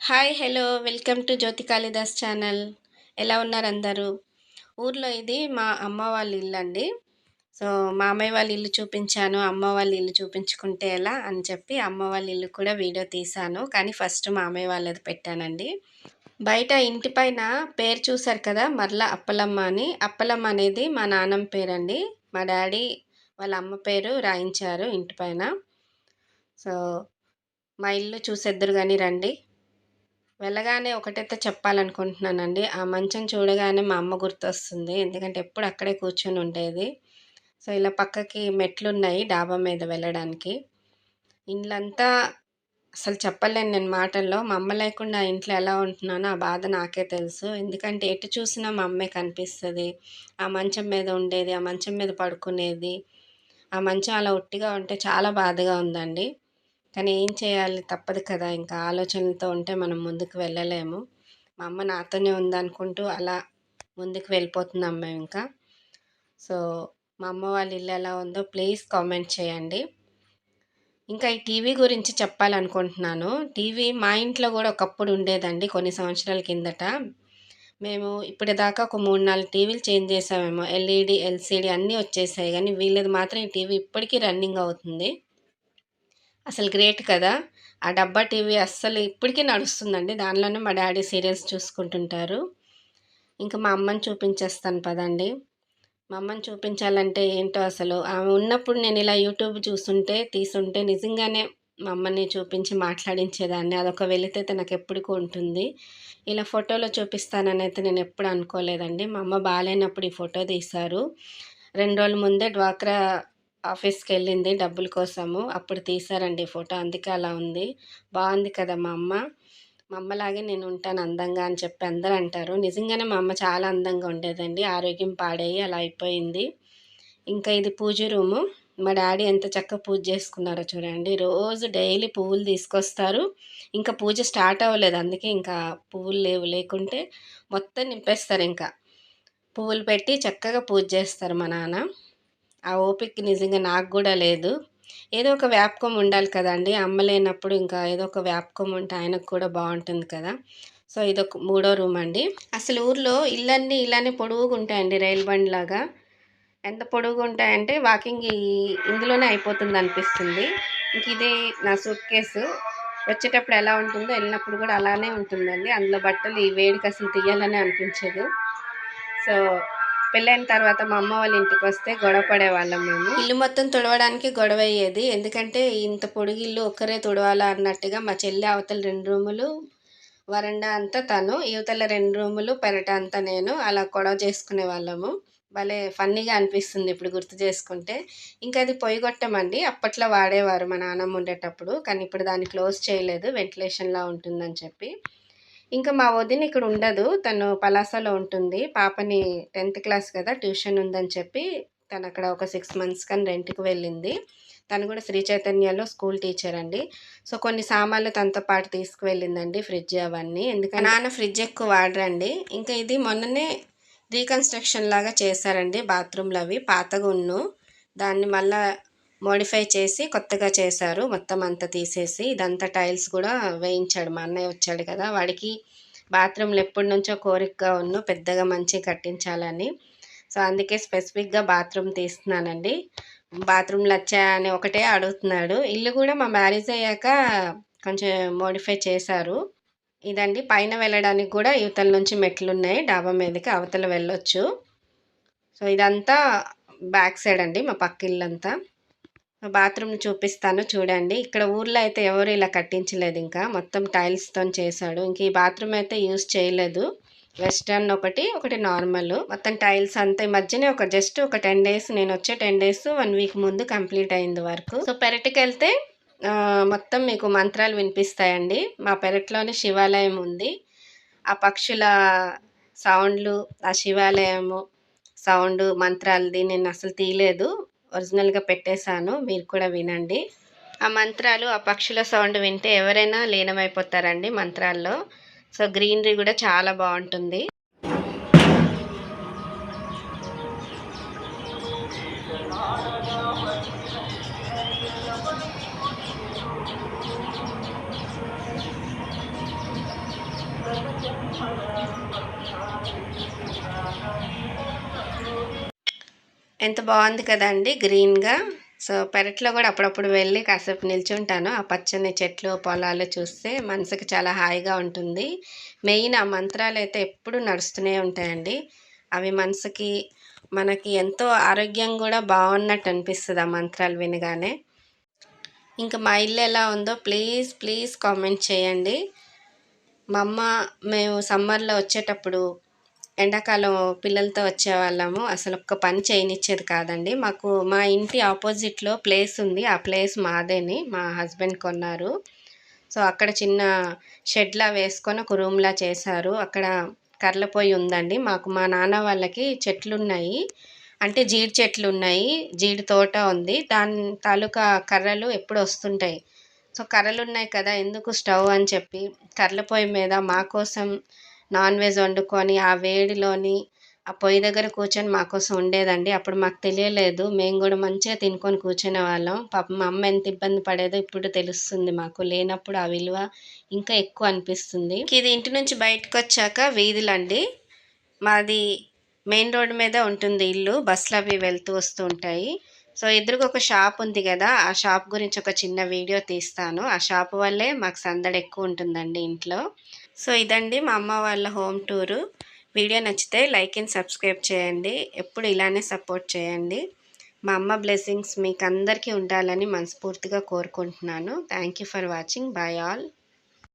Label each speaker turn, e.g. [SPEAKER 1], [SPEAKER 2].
[SPEAKER 1] Hi hello welcome to Jyoti Kalidas channel ఎలా ఉన్నారు అందరూ? ఊర్లో ఇది మా అమ్మ వాళ్ళ ఇల్లు అండి. సో మామయ్య వాళ్ళ ఇల్లు చూపించాను అమ్మ వాళ్ళ ఇల్లు చూపించుకుంటే ఎలా అని చెప్పి అమ్మ వాళ్ళ ఇల్లు కూడా వీడియో తీశాను. కానీ ఫస్ట్ మామయ్య వాళ్ళది పెట్టానండి. బయట ఇంటి పైన పేరు చూశారు కదా మరలా అప్పలమ్మ అని. అప్పలమ్మ అనేది మా నాన్నమ్మ పేరండి. మా డాడీ వాళ్ళ అమ్మ పేరు రాయించారు ఇంటి పైన. సో మా ఇల్లు చూసేద్దరు కానీ రండి. వెళ్ళగానే ఒకటైతే చెప్పాలనుకుంటున్నానండి. ఆ మంచం చూడగానే మా అమ్మ గుర్తొస్తుంది. ఎందుకంటే ఎప్పుడు అక్కడే కూర్చొని ఉండేది. సో ఇలా పక్కకి మెట్లు ఉన్నాయి డాబా మీద వెళ్ళడానికి. ఇండ్లంతా అసలు చెప్పలేను నేను మాటల్లో. మా అమ్మ లేకుండా ఇంట్లో ఎలా ఉంటున్నానో ఆ బాధ నాకే తెలుసు. ఎందుకంటే ఎటు చూసినా మా అమ్మే కనిపిస్తుంది. ఆ మంచం మీద ఉండేది ఆ మంచం మీద పడుకునేది. ఆ మంచం అలా ఒట్టిగా ఉంటే చాలా బాధగా ఉందండి. కానీ ఏం చేయాలి? తప్పదు కదా. ఇంకా ఆలోచనలతో ఉంటే మనం ముందుకు వెళ్ళలేము. మా అమ్మ నాతోనే ఉందనుకుంటూ అలా ముందుకు వెళ్ళిపోతున్నాం మేము ఇంకా. సో మా అమ్మ వాళ్ళ ఇల్లు ఎలా ఉందో ప్లీజ్ కామెంట్ చేయండి. ఇంకా ఈ టీవీ గురించి చెప్పాలనుకుంటున్నాను. టీవీ మా ఇంట్లో కూడా ఒకప్పుడు ఉండేదండి కొన్ని సంవత్సరాల కిందట. మేము ఇప్పటిదాకా ఒక మూడు నాలుగు టీవీలు చేంజ్ చేసామేమో. ఎల్ఈడి ఎల్సిడి అన్నీ వచ్చేసాయి. కానీ వీళ్ళది మాత్రం ఈ టీవీ ఇప్పటికీ రన్నింగ్ అవుతుంది. అసలు గ్రేట్ కదా. ఆ డబ్బా టీవీ అస్సలు ఇప్పటికీ నడుస్తుందండి. దానిలోనే మా డాడీ సీరియల్స్ చూసుకుంటుంటారు. ఇంకా మా అమ్మని చూపించేస్తాను పదండి. మా అమ్మని చూపించాలంటే ఏంటో అసలు ఆమె ఉన్నప్పుడు నేను ఇలా యూట్యూబ్ చూస్తుంటే తీసుంటే నిజంగానే మా అమ్మని చూపించి మాట్లాడించేదాన్ని. అదొక వెళితే నాకు ఎప్పటికీ ఉంటుంది. ఇలా ఫోటోలో చూపిస్తానని అయితే నేను ఎప్పుడు అనుకోలేదండి. మా అమ్మ బాగాలేనప్పుడు ఈ ఫోటో తీశారు. రెండు రోజుల ముందే డ్వాక్రా ఆఫీస్కి వెళ్ళింది డబ్బుల కోసము. అప్పుడు తీశారండి ఫోటో. అందుకే అలా ఉంది. బాగుంది కదా మా అమ్మ. మా అమ్మలాగే నేను ఉంటాను అందంగా అని చెప్పి అందరూ అంటారు. నిజంగానే మా అమ్మ చాలా అందంగా ఉండేదండి. ఆరోగ్యం పాడేయి అలా అయిపోయింది. ఇంకా ఇది పూజ రూము. మా డాడీ ఎంత చక్కగా పూజ చేసుకున్నారో చూడండి. రోజు డైలీ పువ్వులు తీసుకొస్తారు. ఇంకా పూజ స్టార్ట్ అవ్వలేదు. అందుకే ఇంకా పువ్వులు లేవు. లేకుంటే మొత్తం నింపేస్తారు ఇంకా. పువ్వులు పెట్టి చక్కగా పూజ చేస్తారు మా నాన్న. ఆ ఓపిక నిజంగా నాకు కూడా లేదు. ఏదో ఒక వ్యాపకం ఉండాలి కదండి. అమ్మ లేనప్పుడు ఇంకా ఏదో ఒక వ్యాపకం ఉంటే ఆయనకు కూడా బాగుంటుంది కదా. సో ఇదొక మూడో రూమ్ అండి. అసలు ఊర్లో ఇళ్ళన్నీ ఇలానే పొడుగుగా ఉంటాయండి రైలు బండి లాగా ఎంత పొడుగు ఉంటాయంటే వాకింగ్ ఇందులోనే అయిపోతుంది అనిపిస్తుంది. ఇంక ఇదే నా సూట్ కేసు. వచ్చేటప్పుడు ఎలా ఉంటుందో వెళ్ళినప్పుడు కూడా అలానే ఉంటుందండి. అందులో బట్టలు ఈ వేడికి అసలు తీయాలని అనిపించదు. సో పెళ్ళైన తర్వాత మా అమ్మ వాళ్ళ ఇంటికి వస్తే గొడవ పడేవాళ్ళం మేము. ఇల్లు మొత్తం తుడవడానికి గొడవ అయ్యేది. ఎందుకంటే ఇంత పొడిగి ఇల్లు ఒక్కరే తుడవాలా అన్నట్టుగా మా చెల్లి అవతల రెండు రూములు వరండా అంతా తను యువతల రెండు రూములు పెరట అంతా నేను అలా గొడవ చేసుకునే వాళ్ళము. భలే ఫన్నీగా అనిపిస్తుంది ఇప్పుడు గుర్తు చేసుకుంటే. ఇంకా అది పొయ్యి కొట్టమండి అప్పట్లో వాడేవారు మా నాన్నమ్మ ఉండేటప్పుడు. కానీ ఇప్పుడు దాన్ని క్లోజ్ చేయలేదు. వెంటిలేషన్లా ఉంటుందని చెప్పి. ఇంకా మా వదిన ఇక్కడ ఉండదు. తను పలాసలో ఉంటుంది. పాపని టెన్త్ క్లాస్ కదా ట్యూషన్ ఉందని చెప్పి తను అక్కడ ఒక సిక్స్ మంత్స్ కానీ రెంట్కి వెళ్ళింది. తను కూడా శ్రీ చైతన్యలో స్కూల్ టీచర్ అండి. సో కొన్ని సామాన్లు తనతో పాటు తీసుకువెళ్ళిందండి ఫ్రిడ్జ్ అవన్నీ. ఎందుకంటే నాన్న ఫ్రిడ్జ్ ఎక్కువ వాడరండి. ఇంకా ఇది మొన్ననే రీకన్స్ట్రక్షన్ లాగా చేశారండి. బాత్రూమ్లు అవి పాతగా ఉన్ను దాన్ని మళ్ళీ మోడిఫై చేసి కొత్తగా చేశారు. మొత్తం అంతా తీసేసి ఇదంతా టైల్స్ కూడా వేయించాడు. మా అన్నయ్య వచ్చాడు కదా వాడికి బాత్రూమ్లు ఎప్పటి నుంచో కోరికగా ఉన్న పెద్దగా మంచిగా కట్టించాలని. సో అందుకే స్పెసిఫిక్గా బాత్రూమ్ తీస్తున్నానండి. బాత్రూమ్లు వచ్చాయని ఒకటే అడుగుతున్నాడు. ఇల్లు కూడా మా మ్యారేజ్ అయ్యాక కొంచెం మోడిఫై చేశారు. ఇదండి పైన వెళ్ళడానికి కూడా యువతల నుంచి మెట్లు ఉన్నాయి డాబా మీదకి అవతల వెళ్ళొచ్చు. సో ఇదంతా బ్యాక్ సైడ్ అండి మా పక్క ఇల్లంతా. బాత్రూమ్ చూపిస్తాను చూడండి. ఇక్కడ ఊర్లో అయితే ఎవరు ఇలా కట్టించలేదు ఇంకా. మొత్తం టైల్స్తో చేశాడు. ఇంక ఈ బాత్రూమ్ అయితే యూజ్ చేయలేదు. వెస్టర్న్ ఒకటి ఒకటి నార్మల్. మొత్తం టైల్స్ అంతా ఈ మధ్యనే ఒక జస్ట్ ఒక టెన్ డేస్ నేను వచ్చే టెన్ డేస్ వన్ వీక్ ముందు కంప్లీట్ అయింది వరకు. సో పెరటికి వెళ్తే మొత్తం మీకు మంత్రాలు వినిపిస్తాయండి. మా పెరట్లోనే శివాలయం ఉంది. ఆ పక్షుల సౌండ్లు ఆ శివాలయము సౌండ్ మంత్రాలది నేను అసలు తీయలేదు. ఒరిజినల్గా పెట్టేశాను మీరు కూడా వినండి. ఆ మంత్రాలు ఆ పక్షుల సౌండ్ వింటే ఎవరైనా లీనమైపోతారండి మంత్రాల్లో. సో గ్రీనరీ కూడా చాలా బాగుంటుంది. ఎంత బాగుంది కదండి గ్రీన్గా. సో పెరట్లో కూడా అప్పుడప్పుడు వెళ్ళి కాసేపు నిల్చుంటాను. ఆ పచ్చని చెట్లు పొలాలు చూస్తే మనసుకి చాలా హాయిగా ఉంటుంది. మెయిన్ ఆ మంత్రాలు అయితే ఎప్పుడు నడుస్తూనే ఉంటాయండి. అవి మనసుకి మనకి ఎంతో ఆరోగ్యం కూడా బాగున్నట్టు అనిపిస్తుంది ఆ మంత్రాలు వినగానే. ఇంకా మా ఇల్లు ఎలా ఉందో ప్లీజ్ ప్లీజ్ కామెంట్ చేయండి. మా అమ్మ మేము సమ్మర్లో వచ్చేటప్పుడు ఎండాకాలం పిల్లలతో వచ్చేవాళ్ళము. అసలు ఒక్క పని చేయనిచ్చేది కాదండి. మాకు మా ఇంటి ఆపోజిట్లో ప్లేస్ ఉంది. ఆ ప్లేస్ మాదేని. మా హస్బెండ్ కొన్నారు. సో అక్కడ చిన్న షెడ్లా వేసుకొని ఒక రూమ్లా చేశారు. అక్కడ కర్లపోయి పొయ్యి ఉందండి. మాకు మా నాన్న వాళ్ళకి చెట్లు ఉన్నాయి అంటే జీడి చెట్లు ఉన్నాయి జీడి తోట ఉంది. దాని తాలూకా కర్రలు ఎప్పుడు వస్తుంటాయి. సో కర్రలు ఉన్నాయి కదా. ఎందుకు స్టవ్ అని చెప్పి కర్రల పొయ్యి మీద మా కోసం నాన్ వెజ్ వండుకొని ఆ వేడిలోని ఆ పొయ్యి దగ్గర కూర్చొని మాకోసం ఉండేదండి. అప్పుడు మాకు తెలియలేదు. మేము కూడా మంచిగా తినుకొని కూర్చునే వాళ్ళం. పాపం మా అమ్మ ఎంత ఇబ్బంది పడేదో ఇప్పుడు తెలుస్తుంది మాకు. లేనప్పుడు ఆ విలువ ఇంకా ఎక్కువ అనిపిస్తుంది. ఇది ఇంటి నుంచి బయటకు వచ్చాక వీధులండి. మాది మెయిన్ రోడ్ మీద ఉంటుంది ఇల్లు. బస్సులు అవి వెళ్తూ వస్తూ ఉంటాయి. సో ఎదురుగా ఒక షాప్ ఉంది కదా. ఆ షాప్ గురించి ఒక చిన్న వీడియో తీస్తాను. ఆ షాప్ వల్లే మాకు సందడి ఎక్కువ ఉంటుందండి ఇంట్లో. సో ఇదండి మా అమ్మ వాళ్ళ హోమ్ టూరు. వీడియో నచ్చితే లైక్ అండ్ సబ్స్క్రైబ్ చేయండి. ఎప్పుడు ఇలానే సపోర్ట్ చేయండి. మా అమ్మ బ్లెస్సింగ్స్ మీకు అందరికీ ఉండాలని మనస్ఫూర్తిగా కోరుకుంటున్నాను. Thank you for watching. Bye all.